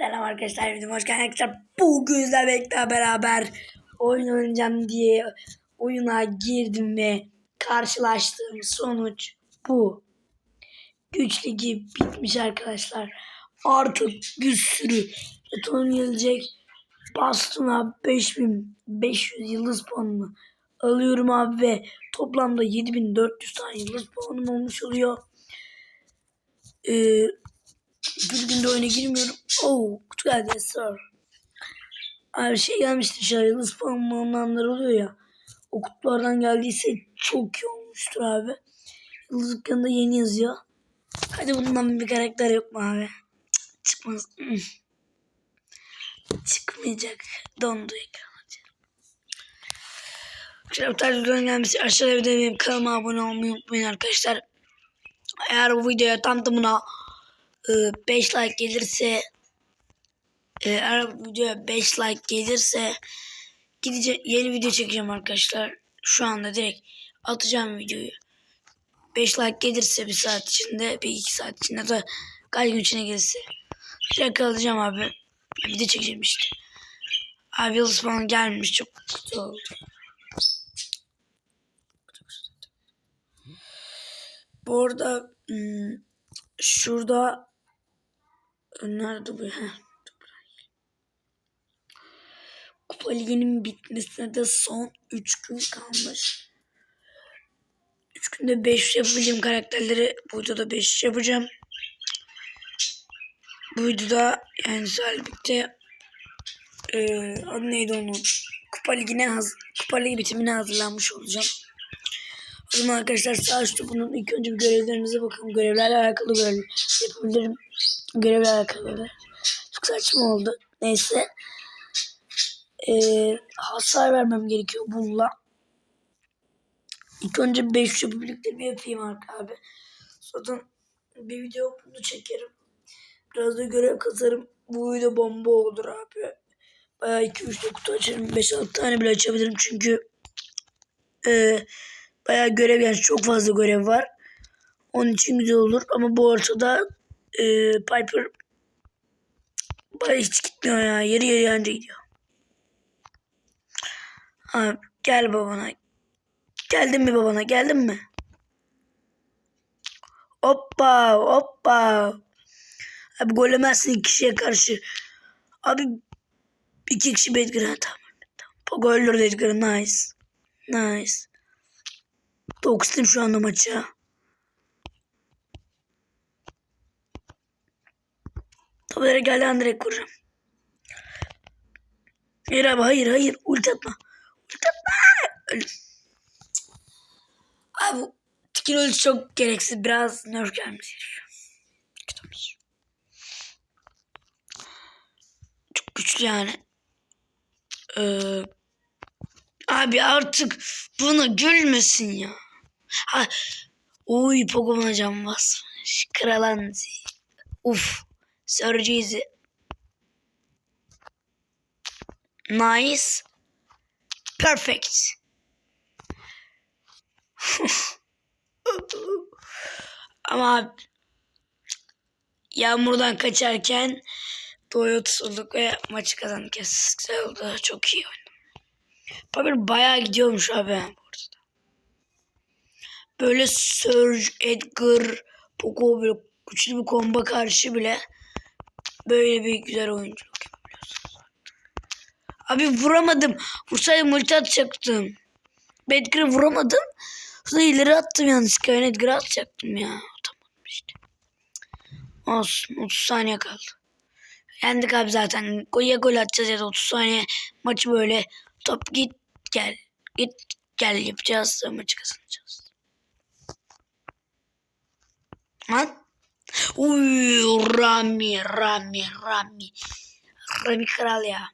Selam arkadaşlar, videoma hoş geldiniz arkadaşlar. Bugün sizlerle beraber oyun oynayacağım diye oyuna girdim ve karşılaştığım sonuç bu. Güç ligi bitmiş arkadaşlar. Artık bir sürü jeton gelecek. Bastım abi 5500 yıldız puanımı alıyorum abi ve toplamda 7400 tane yıldız puanım olmuş oluyor. Ee, bir günde oyuna girmiyorum. Oh, kutu geldi sir. Abi şey gelmişti falan olanlar oluyor ya. O kutulardan geldiyse çok iyi olmuştur abi. Yıldız dükkanında yeni yazıyor. Hadi bundan bir karakter yok mu abi? Çıkmaz. Hmm. Çıkmayacak. Dondu ekran. Arkadaşlar videoların gelmesi aşağıda videoyu benim kanalıma abone olmayı unutmayın arkadaşlar. Eğer bu videoya tam tamına 5 like gelirse e, eğer videoya 5 like gelirse gideceğim yeni video çekeceğim arkadaşlar. Şu anda direkt atacağım videoyu. 5 like gelirse bir saat içinde, bir iki saat içinde da kaç gün içine gelirse direkt alacağım abi. Video çekeceğim işte. Abi yıldız falan gelmiş çok kötü oldu. Bu arada hmm, şurada nerede bu? Heh. Kupa liginin bitmesine de son 3 gün kalmış. 3 günde 5 yapabildiğim karakterleri bu videoda 5 yapacağım. Bu videoda yani sizlerle birlikte e, adı neydi onun? Kupa ligine Kupa ligi bitimine hazırlanmış olacağım. Zaman arkadaşlar sağ bunun ilk önce bir görevlerinize bakın. Görevlerle alakalı görev yapabilirim. Görevle alakalı. Çok saçma oldu. Neyse. Ee, hasar vermem gerekiyor bununla. İlk önce 5 birlikte bir yapayım abi. Zaten bir video bunu çekerim. Biraz da görev kazarım. Bu video bomba olur abi. Bayağı 2-3 kutu açarım. 5-6 tane bile açabilirim çünkü e, bayağı görev yani çok fazla görev var. Onun için güzel olur ama bu ortada e, Piper bayağı hiç gitmiyor ya. Yarı yarı yanca gidiyor. Abi gel babana. Geldin mi babana? Geldin mi? Hoppa hoppa. Abi gol yemezsin iki kişiye karşı. Abi iki kişi Bedgir'e tamam. tamam. Pogo öldürdü Edgar'ı. Nice. Nice. Dokuztum şu anda maça. Toplara geldi an direkt kuracağım. Hayır abi hayır hayır. Ulti atma. Ulti atma. Öldüm. Abi Tikin ulti çok gereksiz. Biraz nerf gelmiş. Kötüymüş. Çok güçlü yani. Ee, abi artık buna gülmesin ya. Ha, uy Pokemon cam basmış. Kralanzi. Uf. Sörceğizi. Nice. Perfect. Ama yağmurdan kaçarken doğuya tutulduk ve maçı kazandık. Güzel oldu. Çok iyi oynadım. Pavel bayağı gidiyormuş abi burada. Böyle Surge, Edgar, Poco böyle güçlü bir komba karşı bile böyle bir güzel oyunculuk yapabiliyorsunuz. Abi vuramadım. Vursaydım ulti atacaktım. Edgar'ı vuramadım. Sonra ileri attım yanlışlıkla. Ben Edgar'ı atacaktım ya. Atamadım işte. Olsun. 30 saniye kaldı. Yendik abi zaten. Ya gol atacağız ya da 30 saniye maçı böyle top git gel. Git gel yapacağız. Maçı kazanacağız. Lan. Uy Rami Rami Rami. Rami kral ya.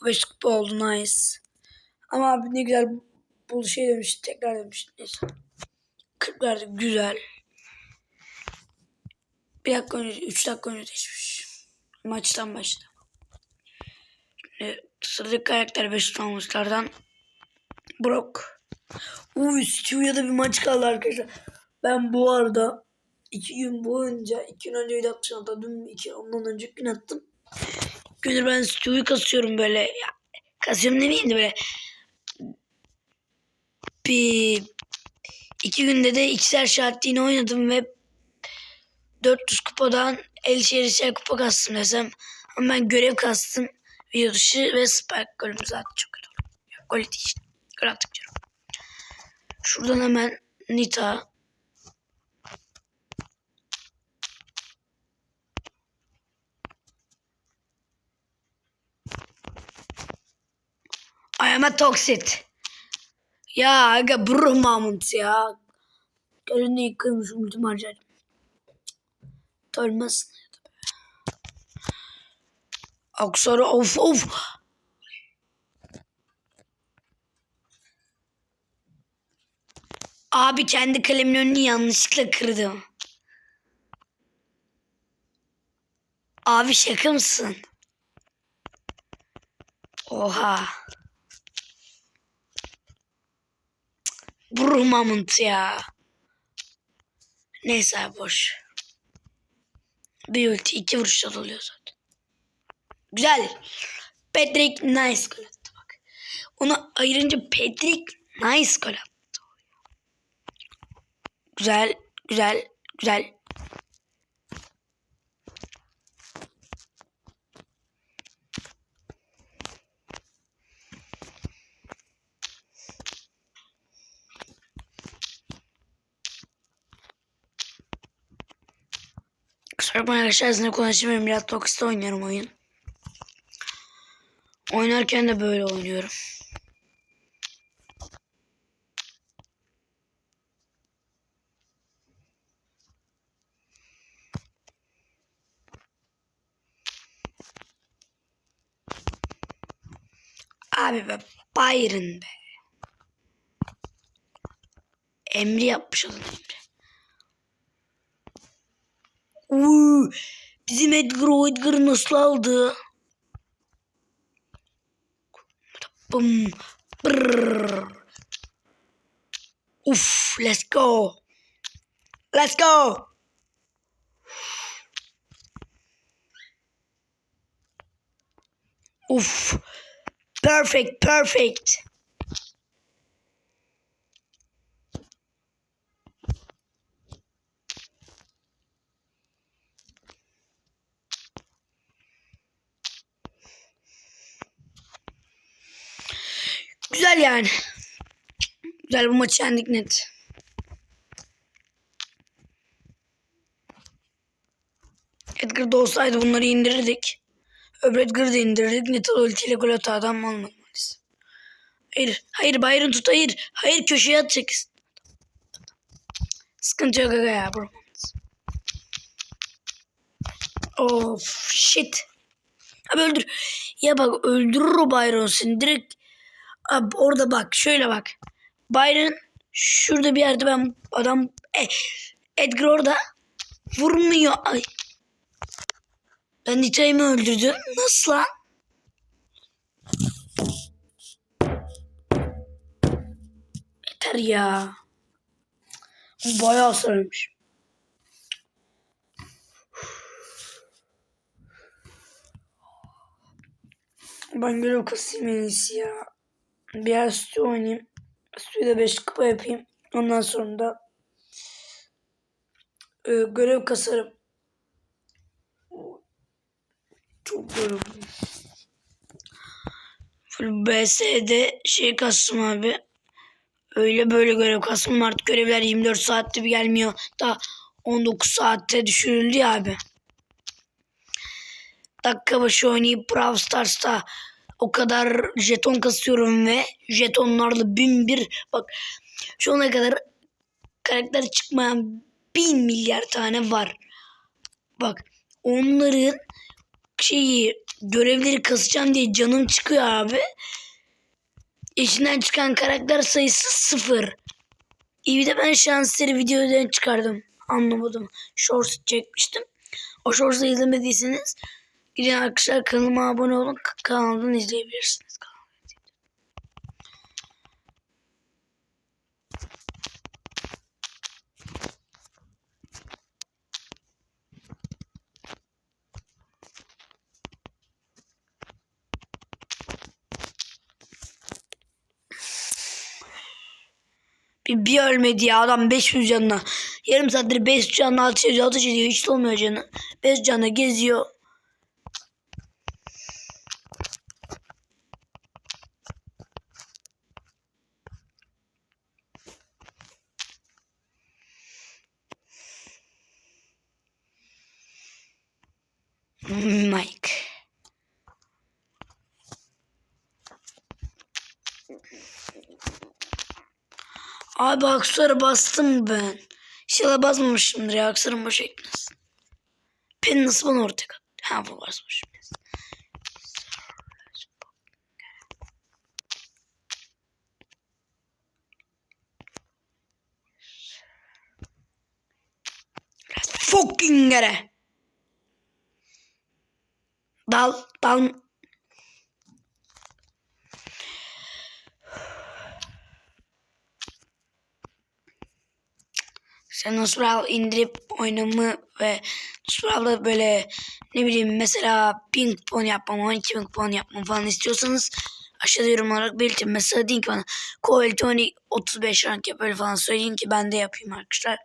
Bu beş kupa oldu nice. Ama abi ne güzel bu şey demiş tekrar demiş. Neyse. 40 verdi güzel. Bir dakika önce, 3 dakika önce değişmiş. Maçtan başladı. Şimdi sıradaki karakter 5 tutanmışlardan Brock. Uy Stew'ya da bir maç kaldı arkadaşlar. Ben bu arada iki gün boyunca iki gün önce video atmışım hatta dün iki ondan önce gün attım. Gündür ben stüdyoyu kasıyorum böyle. Ya, kasıyorum demeyeyim de böyle. Bir iki günde de ikişer saatliğine oynadım ve 400 kupadan 50'şer kupa kastım desem. Ama ben görev kastım. Dışı ve spike golümüzü attı çok kötü oldu. Ya, Gol etti işte. Gol attık diyorum. Şuradan hemen Nita. I am a toxic. Ya aga bro Mahmut ya. Gözünde yıkılmış ultim harcadım. Ölmezsin. Aksara of of. Abi kendi kalemin önünü yanlışlıkla kırdım. Abi şaka mısın? Oha. Bro Mahmut ya. Neyse boş. Bir ulti iki vuruşta oluyor zaten. Güzel. Patrick nice gol attı bak. Onu ayırınca Patrick nice gol attı. Güzel, güzel, güzel. Kusura bakmayın arkadaşlar sizinle konuşamıyorum. Biraz Tox'ta oynuyorum oyun. Oynarken de böyle oynuyorum. Abi be Byron be. Emri yapmış olan Emri. Uuu, bizim Edgar o Edgar'ı nasıl aldı? Bum. Brrr. Uf, let's go. Let's go. Uf. Perfect, perfect. Yani. Güzel bu maçı yendik net. Edgar'da olsaydı bunları indirirdik. Öbür Edgar'ı da indirirdik. Net ultiyle gol atan adam olmadı maalesef. Hayır. Hayır Byron tut. Hayır. Hayır köşeye atacak. Sıkıntı yok aga ya bro. Of shit. Abi öldür. Ya bak öldürür o Byron seni. Direkt Abi orada bak şöyle bak. Byron şurada bir yerde ben adam e, Edgar orada vurmuyor. Ay. Ben Nita'yı öldürdüm? Nasıl lan? Yeter ya. Bayağı sarılmış. Ben görev kasayım en iyisi ya. Biraz stüdyo oynayayım. Stüdyoda 5 kupa yapayım. Ondan sonra da e, görev kasarım. Çok yoruldum. Full BS'de şey kastım abi. Öyle böyle görev kastım. Artık görevler 24 saatte bir gelmiyor. Da 19 saatte düşürüldü ya abi. Dakika başı oynayıp Brawl Stars'ta o kadar jeton kasıyorum ve jetonlarla bin bir bak şu ana kadar karakter çıkmayan bin milyar tane var. Bak onların şeyi görevleri kasacağım diye canım çıkıyor abi. İçinden çıkan karakter sayısı sıfır. İyi de ben şansları videodan çıkardım. Anlamadım. Shorts çekmiştim. O shorts'ı izlemediyseniz Gidin arkadaşlar kanalıma abone olun. Kanaldan izleyebilirsiniz. Bir, bir ölmedi ya adam 500 canına. Yarım saattir 500 canına 600 600 diyor hiç olmuyor canı. 5 canına geziyor. Mike. Abi aksara bastım ben. İnşallah basmamışımdır ya aksarım boş ekmesin. Pen nasıl bana ortaya kat? Ha bu basmışım. Fucking gere. Dal, dal. Sen Nosral indirip oynamı ve Nosral'da böyle ne bileyim mesela ping pong yapmam, 12 ping pong yapmam falan istiyorsanız aşağıda yorum olarak belirtin. Mesela deyin ki bana Quality 12 35 rank yap öyle falan söyleyin ki ben de yapayım arkadaşlar.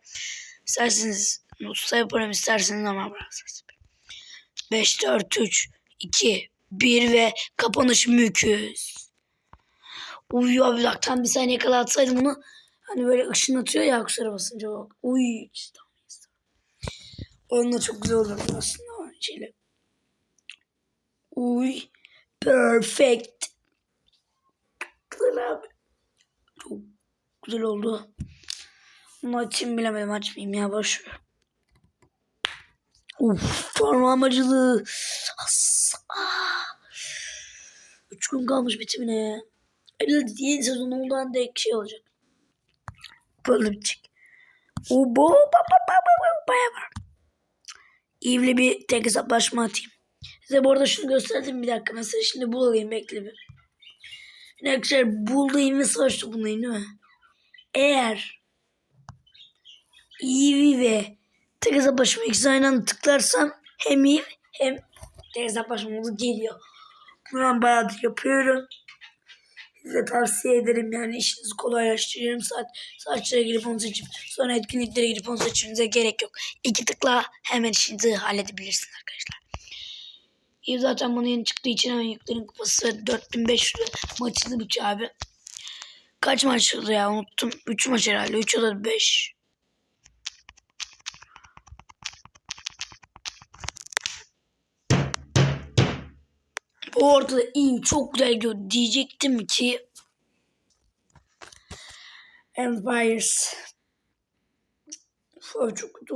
İsterseniz usta yaparım isterseniz normal bıraksanız. 5, 4, 3, 2, 1 ve kapanış müküz. Uy abi bak bir saniye kala atsaydım bunu hani böyle ışınlatıyor ya kusura basınca bak. Uy. Onunla çok güzel olur aslında şeyle. Uy perfect. Güzel abi. Çok güzel oldu. Bunu açayım bilemedim açmayayım ya boş. Uf parmağım acıdı. Üç gün kalmış bitimine. Öyle yeni sezon olduğundan da şey olacak. Böyle bitecek. O bo ba ba ba ba ba baya var. Eve'le bir tek hesaplaşma atayım. Size bu arada şunu gösterdim bir dakika. Mesela şimdi bulayım bekle bir. Şimdi arkadaşlar bulayım ve savaşta bulayım değil mi? Eğer Eevee ve tek hesaplaşma ikisi aynı anda tıklarsam hem Eve hem tek hesaplaşma modu geliyor. Bunu ben bayağıdır yapıyorum. Size tavsiye ederim yani işinizi kolaylaştırır. Yarım saat saatçıya girip onu seçip sonra etkinliklere girip onu seçmenize gerek yok. İki tıkla hemen işinizi halledebilirsiniz arkadaşlar. İyi zaten bana yeni çıktığı için hemen yüklerin kupası 4500 maçını bitiyor abi. Kaç maç oldu ya unuttum. 3 maç herhalde. 3 ya da 5. Bu ortada iyi çok güzel gidiyor diyecektim ki Empires Uf, çok kötü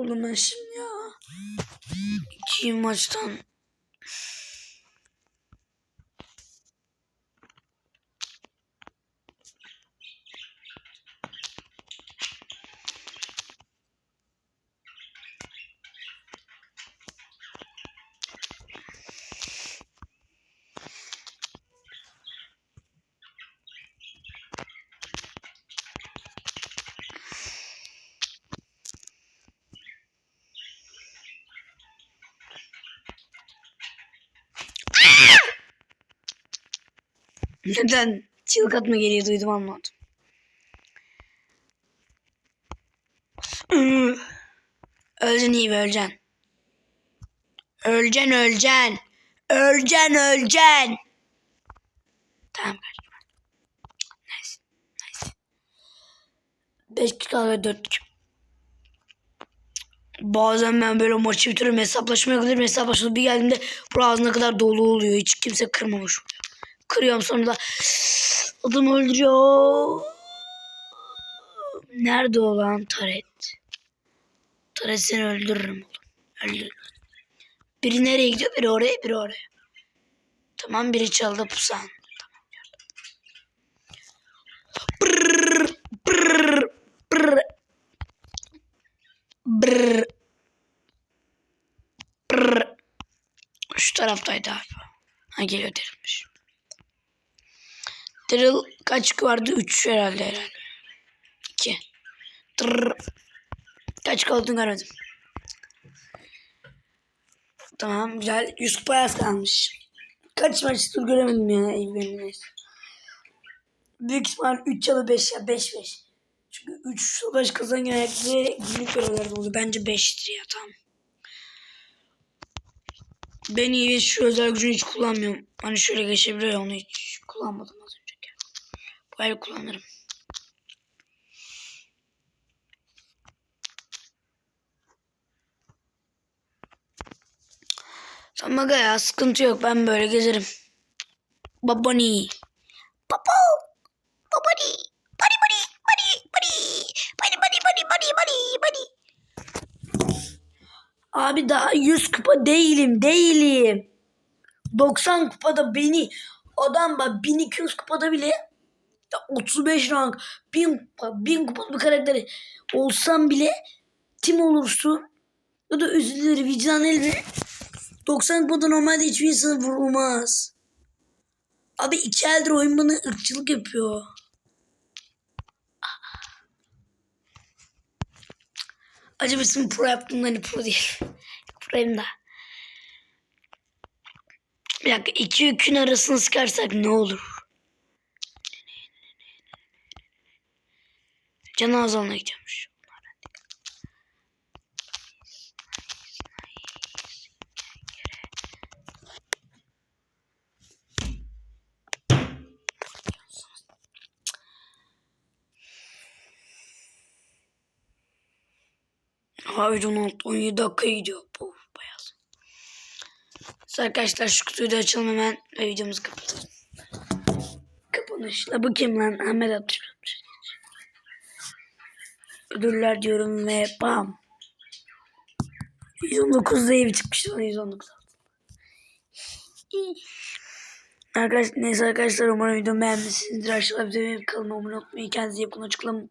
ya. İki maçtan Neden çığlık atma geliyor duydum anlamadım. Hmm. Öleceksin iyi öleceksin. Öleceksin öleceksin. Öleceksin öleceksin. Tamam kardeşim. Nice. Nice. 5 dakika ve 4 Bazen ben böyle maçı bitiririm hesaplaşmaya giderim hesaplaşmaya bir geldiğimde bu ağzına kadar dolu oluyor. Hiç kimse kırmamış oluyor. Kırıyorum sonra da adamı öldürüyor. Nerede o lan Taret? Taret seni öldürürüm oğlum. Öldürürüm. Biri nereye gidiyor? Biri oraya, biri oraya. Tamam biri çaldı pusan. Tamam gördüm. Şu taraftaydı abi. Ha geliyor derilmiş. Drill kaç vardı? 3 herhalde herhalde. 2. Tırr. Kaç kaldın görmedim. Tamam güzel. 100 kupa yaz kalmış. Kaç maçtır göremedim ya. İyi. Büyük ihtimal 3 ya da 5 ya 5 5. Çünkü 3 savaş kazan genellikle günlük görevlerde oluyor. Bence 5'tir ya tamam. Ben iyi şu özel gücünü hiç kullanmıyorum. Hani şöyle geçebiliyor ya onu hiç kullanmadım. El kullanırım. Tamam aga ya sıkıntı yok ben böyle gezerim. Babani. Babo. Babani. Bani bani bani bani. Bani bani bani bani bani bani. Abi daha 100 kupa değilim değilim. 90 kupada beni adam bak 1200 kupada bile 35 rank 1000 kupa 1000 kupa bir karakteri olsam bile tim olursun ya da üzülür vicdan elbet 90 kupada normalde hiçbir insan vurulmaz. Abi iki eldir oyun bana ırkçılık yapıyor. Acaba ismi pro yaptım hani pro değil. Pro'yum da. Bir dakika iki yükün arasını sıkarsak ne olur? Canı azalına gidiyormuş. 16 17 dakika gidiyor. Bu beyaz. Neyse Arkadaşlar şu kutuyu da açalım hemen ve videomuzu kapatalım. Kapanışla bu kim lan? Ahmet Abdülhamid. Ödüller diyorum ve bam. 119 diye bir çıkmış lan 119. Arkadaşlar neyse arkadaşlar umarım videomu beğenmişsinizdir. Aşağıda videomu kanalıma abone olmayı kendinize iyi bakın. Açıklamam.